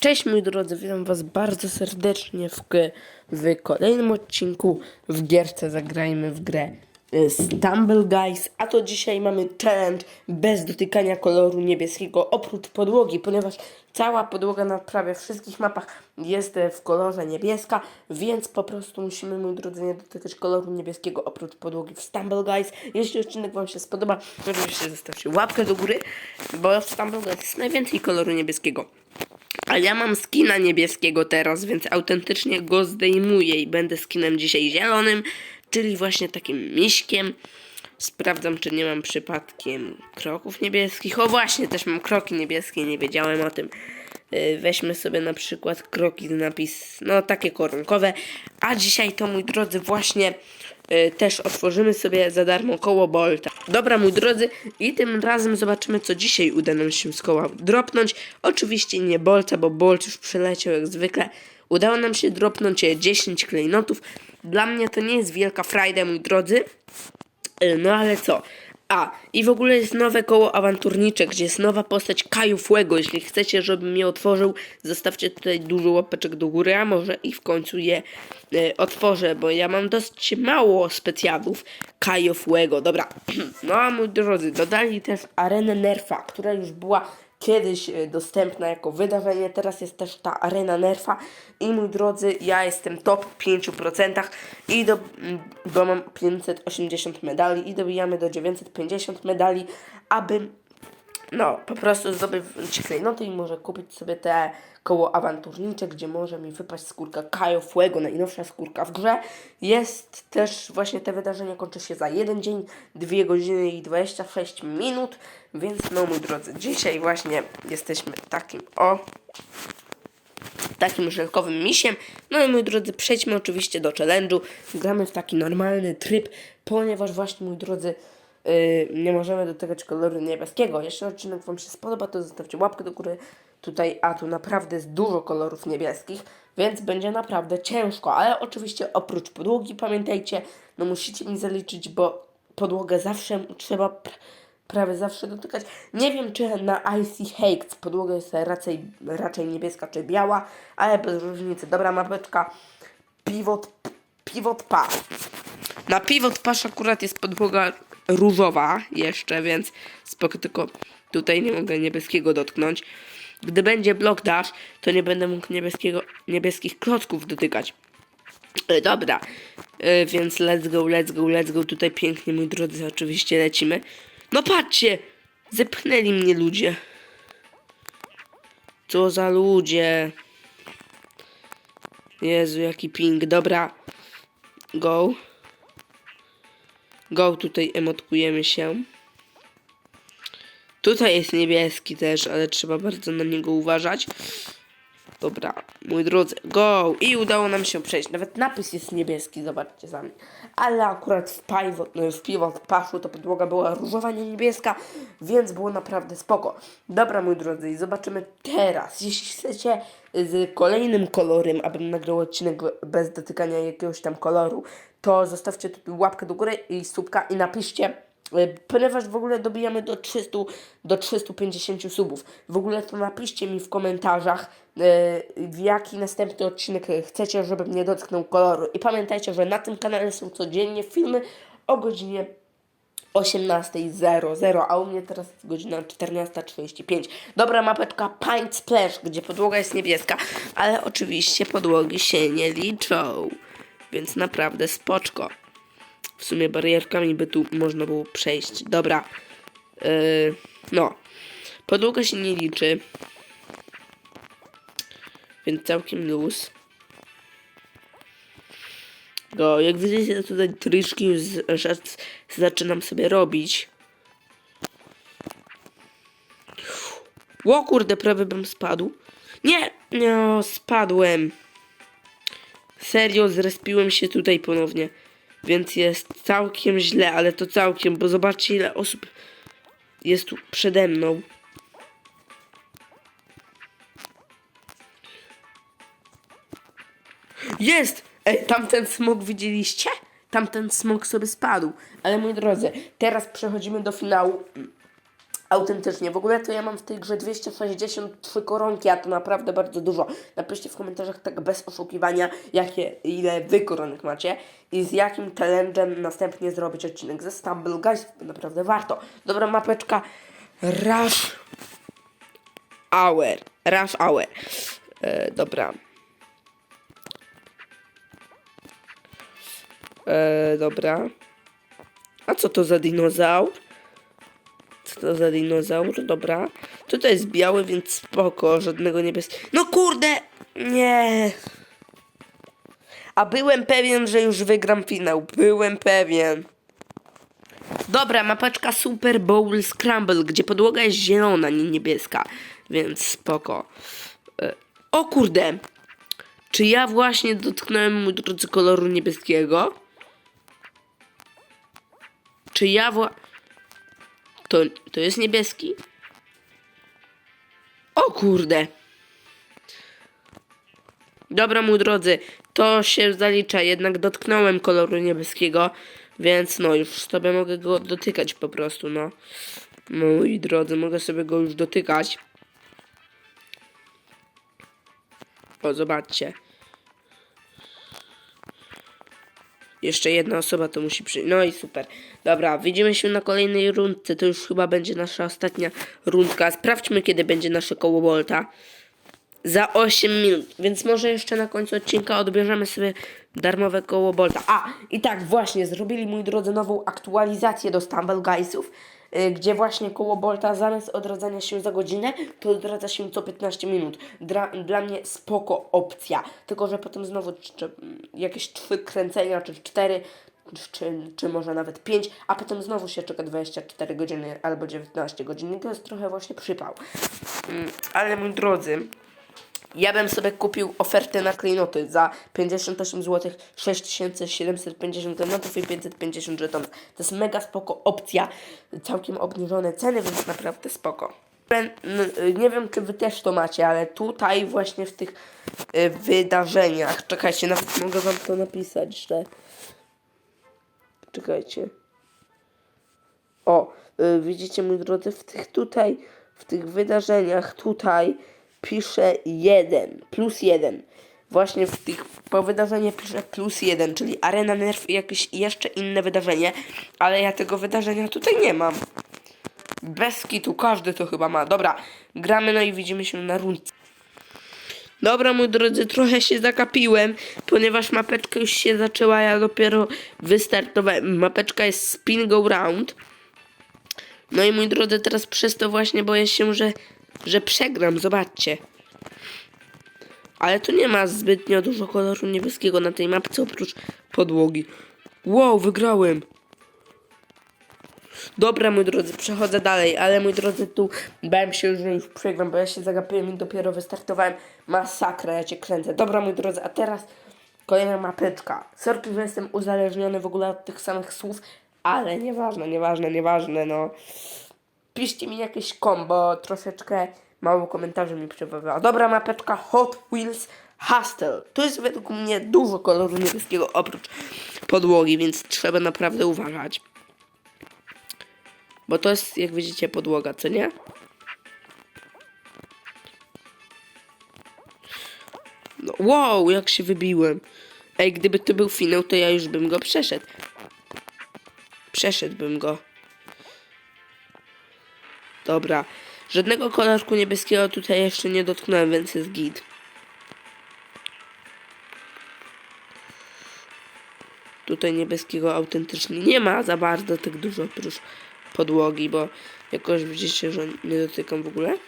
Cześć moi drodzy, witam was bardzo serdecznie w, w kolejnym odcinku w gierce Zagrajmy w grę y, Stumble Guys, a to dzisiaj mamy challenge bez dotykania koloru niebieskiego oprócz podłogi, ponieważ cała podłoga na prawie wszystkich mapach jest e, w kolorze niebieska, więc po prostu musimy moi drodzy nie dotykać koloru niebieskiego oprócz podłogi w Stumble Guys. Jeśli odcinek wam się spodoba, oczywiście zostawcie łapkę do góry, bo w Stumble Guys jest najwięcej koloru niebieskiego. A ja mam skina niebieskiego teraz, więc autentycznie go zdejmuję i będę skinem dzisiaj zielonym, czyli właśnie takim miśkiem. Sprawdzam, czy nie mam przypadkiem kroków niebieskich. O właśnie, też mam kroki niebieskie, nie wiedziałem o tym. Yy, Weźmy sobie na przykład kroki z napis, no takie koronkowe. A dzisiaj to, mój drodzy, właśnie yy, też otworzymy sobie za darmo koło Bolta. Dobra, mój drodzy, i tym razem zobaczymy, co dzisiaj uda nam się z koła dropnąć. Oczywiście nie Bolta, bo Bolt już przeleciał jak zwykle. Udało nam się dropnąć e, 10 klejnotów. Dla mnie to nie jest wielka frajda, mój drodzy. Y, No ale co? A, i w ogóle jest nowe koło awanturnicze, gdzie jest nowa postać Kaju Fuego. Jeśli chcecie, żebym je otworzył, zostawcie tutaj dużo łapeczek do góry, a może i w końcu je y, otworzę, bo ja mam dosyć mało specjalów Kaju Fuego. Dobra, no a moi drodzy, dodali też arenę Nerfa, która już była kiedyś e, dostępna jako wydarzenie, teraz jest też ta arena nerfa. I mój drodzy, ja jestem top 5% i do, bo mam 580 medali. I dobijamy do 950 medali, aby no, po prostu zdobyć klejnoty i może kupić sobie te koło awanturnicze, gdzie może mi wypaść skórka Kajo Fuego, najnowsza skórka w grze. Jest też właśnie te wydarzenie kończy się za jeden dzień, 2 godziny i 26 minut, więc no mój drodzy, dzisiaj właśnie jesteśmy takim o takim żelkowym misiem. No i moi drodzy, przejdźmy oczywiście do challenge'u. Gramy w taki normalny tryb, ponieważ właśnie moi drodzy yy, nie możemy dotykać koloru niebieskiego. Jeśli odcinek Wam się spodoba, to zostawcie łapkę do góry. Tutaj, a tu naprawdę jest dużo kolorów niebieskich, więc będzie naprawdę ciężko. Ale oczywiście oprócz podłogi, pamiętajcie, no musicie mi zaliczyć, bo podłogę zawsze trzeba pr- prawie zawsze dotykać. Nie wiem, czy na Icy Hakes podłoga jest raczej, raczej niebieska czy biała, ale bez różnicy. Dobra mapeczka. Pivot, pivot pass. Na pivot pass akurat jest podłoga różowa jeszcze, więc spoko, tylko tutaj nie mogę niebieskiego dotknąć. Gdy będzie block dash, to nie będę mógł niebieskiego, niebieskich klocków dotykać. E, Dobra, e, więc let's go, let's go, let's go. Tutaj pięknie, mój drodzy, oczywiście lecimy. No patrzcie, zepchnęli mnie ludzie. Co za ludzie. Jezu, jaki ping. Dobra, go. Go, tutaj emotkujemy się. Tutaj jest niebieski też, ale trzeba bardzo na niego uważać. Dobra, moi drodzy, go! I udało nam się przejść. Nawet napis jest niebieski, zobaczcie sami. Ale akurat w, pivot, no, w pivot paszu to podłoga była różowa, nie niebieska, więc było naprawdę spoko. Dobra, moi drodzy, i zobaczymy teraz. Jeśli chcecie z kolejnym kolorem, abym nagrał odcinek bez dotykania jakiegoś tam koloru, to zostawcie łapkę do góry i słupka i napiszcie E, Ponieważ w ogóle dobijamy do 300, do 350 subów. W ogóle to napiszcie mi w komentarzach, e, w jaki następny odcinek chcecie, żebym nie dotknął koloru. I pamiętajcie, że na tym kanale są codziennie filmy o godzinie 18.00, a u mnie teraz jest godzina 14.35. Dobra mapeczka Pint Splash, gdzie podłoga jest niebieska, ale oczywiście podłogi się nie liczą. Więc naprawdę spoczko. W sumie barierkami by tu można było przejść. Dobra. Yy, no. Podłoga się nie liczy. Więc całkiem luz. Go, jak widzicie, tutaj tryczki już z- zaczynam sobie robić. Ło kurde, prawie bym spadł. Nie, no, spadłem. Serio, zrespiłem się tutaj ponownie. Więc jest całkiem źle, ale to całkiem, bo zobaczcie ile osób jest tu przede mną. Jest! Ej, tamten smok widzieliście? Tamten smok sobie spadł. Ale moi drodzy, teraz przechodzimy do finału. Autentycznie. W ogóle to ja mam w tej grze 263 koronki, a to naprawdę bardzo dużo. Napiszcie w komentarzach tak bez oszukiwania, jakie, ile wy koronek macie i z jakim challenge'em następnie zrobić odcinek ze Stumble Guys. Naprawdę warto. Dobra mapeczka. Rush Hour. Rush Hour. E, dobra. E, dobra. A co to za dinozaur? Co to za dinozaur? Dobra. Tutaj jest biały, więc spoko. Żadnego niebieskiego. No kurde! Nie. A byłem pewien, że już wygram finał. Byłem pewien. Dobra, mapeczka Super Bowl Scramble, gdzie podłoga jest zielona, nie niebieska. Więc spoko. E, O kurde! Czy ja właśnie dotknąłem, mój drodzy, koloru niebieskiego? Czy ja wła... To, to jest niebieski? O kurde! Dobra, mój drodzy, to się zalicza, jednak dotknąłem koloru niebieskiego, więc no już sobie mogę go dotykać po prostu, no. Moi drodzy, mogę sobie go już dotykać. O, zobaczcie. Jeszcze jedna osoba to musi przyjść. No i super. Dobra, widzimy się na kolejnej rundce. To już chyba będzie nasza ostatnia rundka. Sprawdźmy, kiedy będzie nasze koło Bolta. Za 8 minut, więc może jeszcze na końcu odcinka odbierzemy sobie darmowe koło Bolta. A, i tak właśnie, zrobili, mój drodzy, nową aktualizację do Stumble Guysów, gdzie właśnie koło Bolta zamiast odradzania się za godzinę, to odradza się co 15 minut. Dla, dla mnie spoko opcja, tylko że potem znowu jakieś trzy kręcenia, czy cztery, czy, czy może nawet 5, a potem znowu się czeka 24 godziny albo 19 godzin. To jest trochę właśnie przypał. Mm, Ale mój drodzy, ja bym sobie kupił ofertę na klejnoty za 58 zł, 6750 klejnotów i 550 żetonów. To jest mega spoko opcja, całkiem obniżone ceny, więc naprawdę spoko. Nie wiem, czy wy też to macie, ale tutaj właśnie w tych y, wydarzeniach, czekajcie, nawet mogę wam to napisać, że... Czekajcie. O, y, widzicie, mój drodzy, w tych tutaj, w tych wydarzeniach tutaj pisze jeden, plus jeden. Właśnie w tych, po wydarzeniu pisze plus jeden, czyli Arena Nerf i jakieś jeszcze inne wydarzenie, ale ja tego wydarzenia tutaj nie mam. Bez kitu, każdy to chyba ma. Dobra, gramy, no i widzimy się na rundce. Dobra, moi drodzy, trochę się zakapiłem, ponieważ mapeczka już się zaczęła, ja dopiero wystartowałem. Mapeczka jest Spin Go Round. No i moi drodzy, teraz przez to właśnie boję się, że, że przegram, zobaczcie. Ale tu nie ma zbytnio dużo koloru niebieskiego na tej mapce, oprócz podłogi. Wow, wygrałem! Dobra, moi drodzy, przechodzę dalej, ale moi drodzy, tu bałem się, że już przegram, bo ja się zagapiłem i dopiero wystartowałem. Masakra, ja cię kręcę. Dobra, moi drodzy, a teraz kolejna mapeczka. Sorki, że jestem uzależniony w ogóle od tych samych słów, ale nieważne, nieważne, nieważne, no. Piszcie mi jakieś kombo, troszeczkę mało komentarzy mi przybywa. Dobra, mapeczka Hot Wheels Hustle. Tu jest według mnie dużo koloru niebieskiego oprócz podłogi, więc trzeba naprawdę uważać. Bo to jest, jak widzicie, podłoga, co nie? No, wow, jak się wybiłem. Ej, gdyby to był finał, to ja już bym go przeszedł. Przeszedłbym go. Dobra. Żadnego kolorku niebieskiego tutaj jeszcze nie dotknąłem, więc jest git. Tutaj niebieskiego autentycznie nie ma za bardzo tak dużo oprócz podłogi, bo jakoś widzicie, że nie dotykam w ogóle.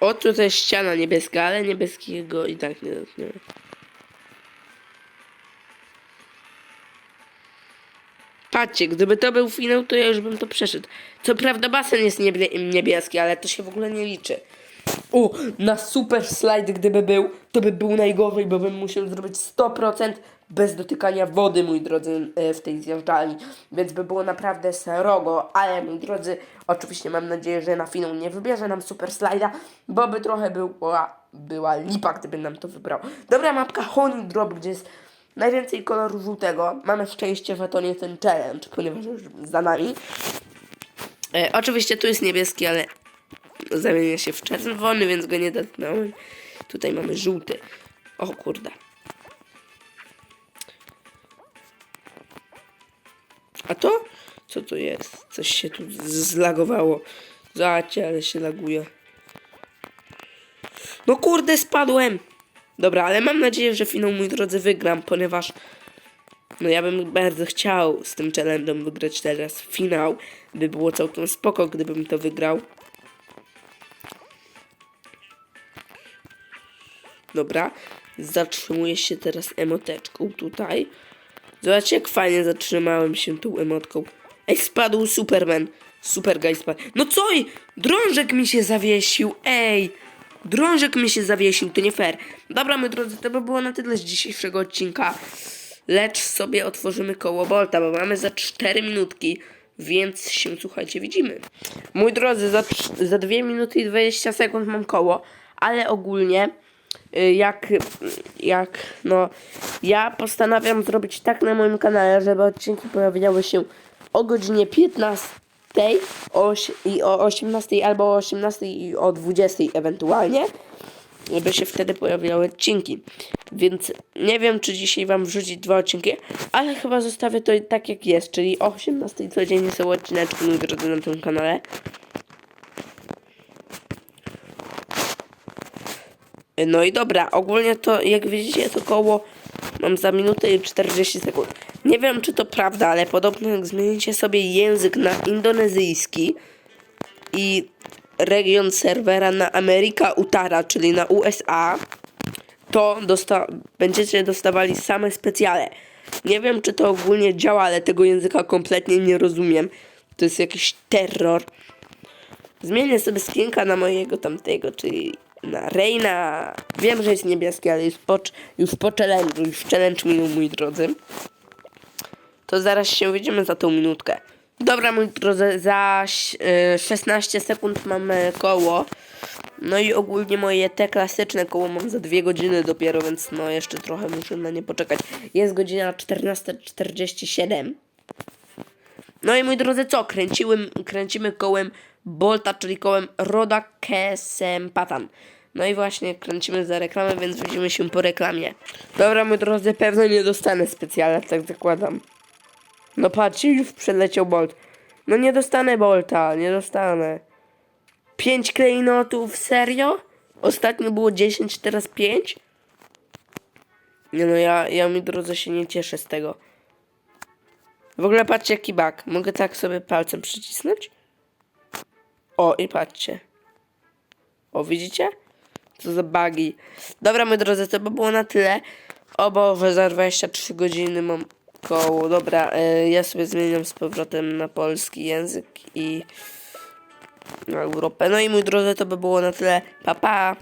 O, tutaj ściana niebieska, ale niebieskiego i tak nie dotknąłem. Patrzcie, gdyby to był finał, to ja już bym to przeszedł. Co prawda basen jest niebie- niebieski, ale to się w ogóle nie liczy. O, na super slajd gdyby był, to by był najgorzej, bo bym musiał zrobić 100% bez dotykania wody, mój drodzy, e, w tej zjeżdżalni. Więc by było naprawdę srogo, ale mój drodzy, oczywiście mam nadzieję, że na finał nie wybierze nam super slajda, bo by trochę była, była lipa, gdyby nam to wybrał. Dobra mapka Honey Drop, gdzie jest najwięcej koloru żółtego. Mamy szczęście, że to nie ten challenge, ponieważ już za nami. E, oczywiście tu jest niebieski, ale zamienia się w czerwony, więc go nie dotknąłem. Tutaj mamy żółty. O kurde. A to? Co to jest? Coś się tu zlagowało. Zobaczcie, ale się laguje. No kurde, spadłem! Dobra, ale mam nadzieję, że finał, mój drodzy, wygram, ponieważ no ja bym bardzo chciał z tym challenge'em wygrać teraz finał. By było całkiem spoko, gdybym to wygrał. Dobra, zatrzymuję się teraz emoteczką tutaj. Zobaczcie, jak fajnie zatrzymałem się tą emotką. Ej, spadł Superman. Super guy spadł. No co? Drążek mi się zawiesił. Ej, drążek mi się zawiesił, to nie fair. Dobra, moi drodzy, to by było na tyle z dzisiejszego odcinka. Lecz sobie otworzymy koło Bolta, bo mamy za 4 minutki, więc się, słuchajcie, widzimy. Mój drodzy, za, za 2 minuty i 20 sekund mam koło, ale ogólnie y, jak, jak, no, ja postanawiam zrobić tak na moim kanale, żeby odcinki pojawiały się o godzinie 15 oś- i o 18 albo o 18 i o 20 ewentualnie żeby się wtedy pojawiały odcinki. Więc nie wiem, czy dzisiaj wam wrzucić dwa odcinki, ale chyba zostawię to tak jak jest, czyli o 18 codziennie są odcineczki mój drodzy na tym kanale. No i dobra, ogólnie to jak widzicie to koło mam za minutę i 40 sekund. Nie wiem czy to prawda, ale podobno jak zmienicie sobie język na indonezyjski i region serwera na Ameryka Utara, czyli na USA, to dosta będziecie dostawali same specjale. Nie wiem, czy to ogólnie działa, ale tego języka kompletnie nie rozumiem. To jest jakiś terror. Zmienię sobie skinka na mojego tamtego, czyli na Reina. Wiem, że jest niebieski, ale już po, już po challenge'u, już challenge minął, mój drodzy. To zaraz się widzimy za tą minutkę. Dobra, mój drodzy, za y, 16 sekund mamy koło. No i ogólnie moje te klasyczne koło mam za dwie godziny dopiero, więc no jeszcze trochę muszę na nie poczekać. Jest godzina 14.47. No i moi drodzy, co? Kręciłem, kręcimy kołem Bolta, czyli kołem Roda Kesem Patan. No i właśnie kręcimy za reklamę, więc widzimy się po reklamie. Dobra, moi drodzy, pewno nie dostanę specjalnie, tak zakładam. No patrzcie, już przeleciał Bolt. No nie dostanę Bolta, nie dostanę. 5 klejnotów, serio? Ostatnio było 10, teraz 5? Nie no, ja, ja mi drodze się nie cieszę z tego. W ogóle patrzcie jaki bug. Mogę tak sobie palcem przycisnąć? O, i patrzcie. O, widzicie? Co za bugi. Dobra, moi drodzy, to by było na tyle. O Boże, za 23 godziny mam koło. Dobra, e, ja sobie zmieniam z powrotem na polski język i na Europę. No i mój drodzy, to by było na tyle. Pa, pa!